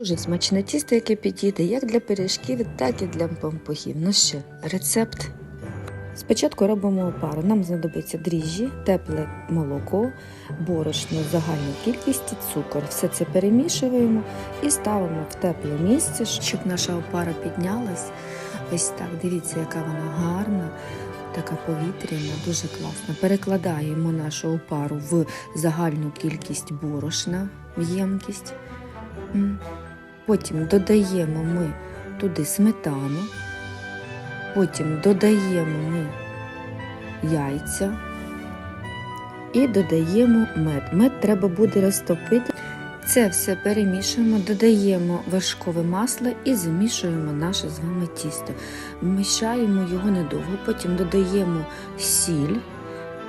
Дуже смачне тісто, яке підійде як для пиріжків, так і для пампухів. Ну що, рецепт. Спочатку робимо опару. Нам знадобиться дріжджі, тепле молоко, борошно, загальну кількість і цукор. Все це перемішуємо і ставимо в тепле місце, щоб наша опара піднялась. Ось так, дивіться, яка вона гарна, така повітряна, дуже класна. Перекладаємо нашу опару в загальну кількість борошна, в ємкість. Потім додаємо ми туди сметану, потім додаємо ми яйця і додаємо мед. Мед треба буде розтопити. Це все перемішуємо, додаємо вершкове масло і замішуємо наше з вами тісто. Мішаємо його недовго, потім додаємо сіль,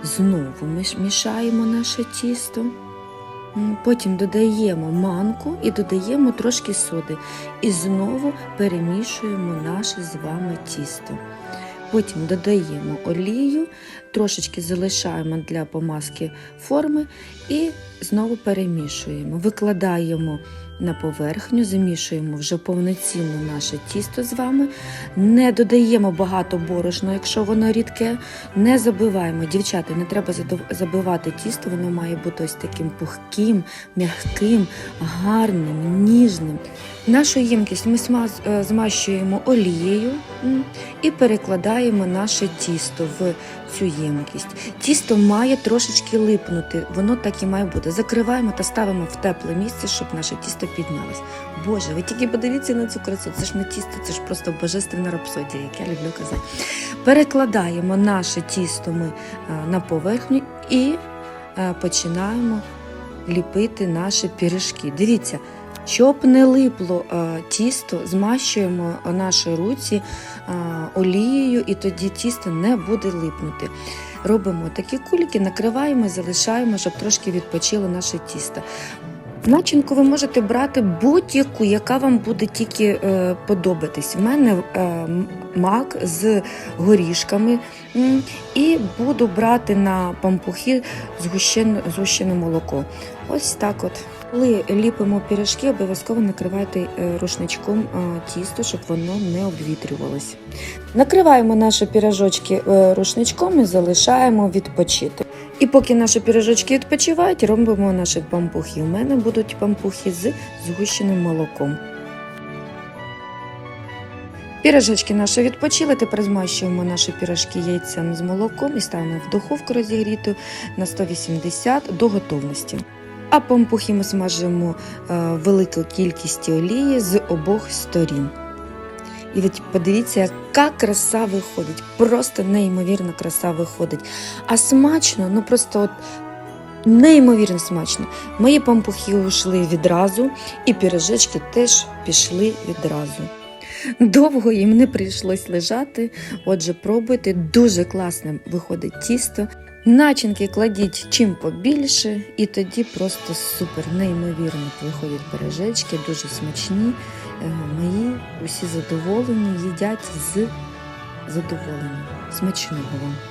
знову мішаємо наше тісто. Потім додаємо манку і додаємо трошки соди. І знову перемішуємо наше з вами тісто. Потім додаємо олію, трошечки залишаємо для помазки форми і знову перемішуємо. Викладаємо на поверхню, замішуємо вже повноцінно наше тісто з вами. Не додаємо багато борошна, якщо воно рідке. Не забиваємо. Дівчата, не треба забивати тісто, воно має бути ось таким пухким, м'яким, гарним, ніжним. Нашу ємкість ми е, змащуємо олією і перекладаємо наше тісто в цю ємкість. Тісто має трошечки липнути, воно так і має бути. Закриваємо та ставимо в тепле місце, щоб наше тісто піднялось. Боже, ви тільки подивіться на цю красу. Це ж не тісто, це ж просто божественна рапсодія, як я люблю казати. Перекладаємо наше тісто ми е, на поверхню і е, починаємо ліпити наші пірішки. Дивіться, щоб не липло е, тісто, змащуємо наші руці олією, і тоді тісто не буде липнути. Робимо такі кульки, накриваємо і залишаємо, щоб трошки відпочило наше тісто. Начинку ви можете брати будь-яку, яка вам буде тільки е, подобатись. У мене е, мак з горішками, і буду брати на пампухи згущене, згущене молоко. Ось так от. Коли ліпимо пірішки, обов'язково накривайте е, рушничком е, тісто, щоб воно не обвітрювалося. Накриваємо наші пірожочки е, рушничком і залишаємо відпочити. І поки наші пірожочки відпочивають, робимо наші пампухи. У мене будуть пампухи з згущеним молоком. Пірожочки наші відпочили, тепер змащуємо наші пірожки яйцем з молоком і ставимо в духовку розігріту на 180 до готовності. А пампухи ми смажимо е, велику кількість олії з обох сторін. І от подивіться, яка краса виходить. Просто неймовірна краса виходить. А смачно, ну просто от неймовірно смачно. Мої пампухи ушли відразу, і пірожечки теж пішли відразу. Довго їм не прийшлось лежати, отже, пробуйте. Дуже класно виходить тісто. Начинки кладіть чим побільше, і тоді просто супер, неймовірно виходять пиріжечки, дуже смачні. Е, Мої усі задоволені, їдять з задоволенням. Смачного вам!